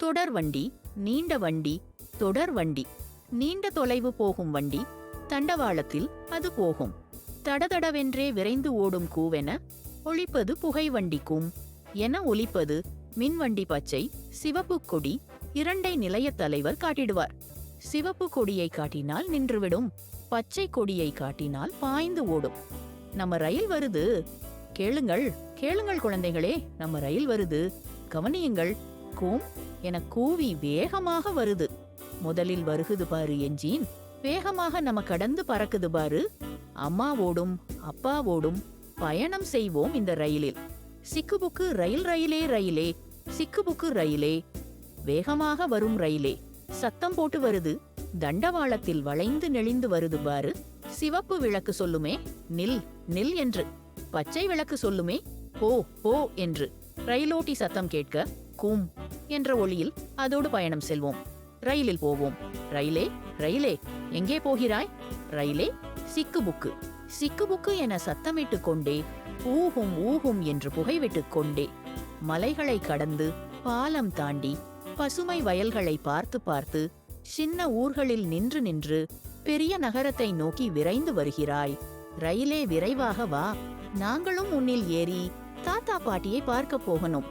தொடர் வண்டி நீண்ட வண்டி தொடர் வண்டி நீண்ட தொலைவு போகும் வண்டி தண்டவாளத்தில் அது போகும். தடதடவென்றே விரைந்து ஓடும் கூவென ஒளிப்பது புகை வண்டிக்கும். என ஒலிப்பது மின்வண்டி பச்சை சிவப்பு கொடி இரண்டை நிலையத் தலைவர் காட்டிடுவார். சிவப்பு கொடியை காட்டினால் நின்றுவிடும் பச்சை கொடியை காட்டினால் பாய்ந்து ஓடும். நம்ம ரயில் வருது. கேளுங்கள் கேளுங்கள் குழந்தைகளே நம்ம ரயில் வருது. கவனியுங்கள் கூம் என கூவி வேகமாக வருது. முதலில் வருகுது பாரு என்ஜின் வேகமாக நம்ம கடந்து பறக்குது பாரு. அம்மாவோடும் அப்பாவோடும் பயணம் செய்வோம் இந்த ரயிலில். சிக்குபுக்கு ரயில் ரயிலே ரயிலே சிக்குபுக்கு ரயிலே. வேகமாக வரும் ரயிலே. சத்தம் போட்டு வருது தண்டவாளத்தில் வளைந்து நெளிந்து வருது பாரு. சிவப்பு விளக்கு சொல்லுமே நில் நில் என்று. பச்சை விளக்கு சொல்லுமே போ போ என்று. ரயிலோட்டி சத்தம் கேட்க கூம் என்ற ஒளியில் அதோடு பயணம் செல்வோம். ரயிலில் போவோம். ரயிலே ரயிலே எங்கே போகிறாய்? ரயிலே சிக்கு புக்கு சிக்கு புக்கு என சத்தமிட்டு கொண்டே ஊகும் ஊகும் என்று புகைவிட்டுக் கொண்டே மலைகளை கடந்து பாலம் தாண்டி பசுமை வயல்களை பார்த்து பார்த்து சின்ன ஊர்களில் நின்று நின்று பெரிய நகரத்தை நோக்கி விரைந்து வருகிறாய். ரயிலே விரைவாக வா. நாங்களும் உன்னில் ஏறி தாத்தா பாட்டியை பார்க்க போகணும்.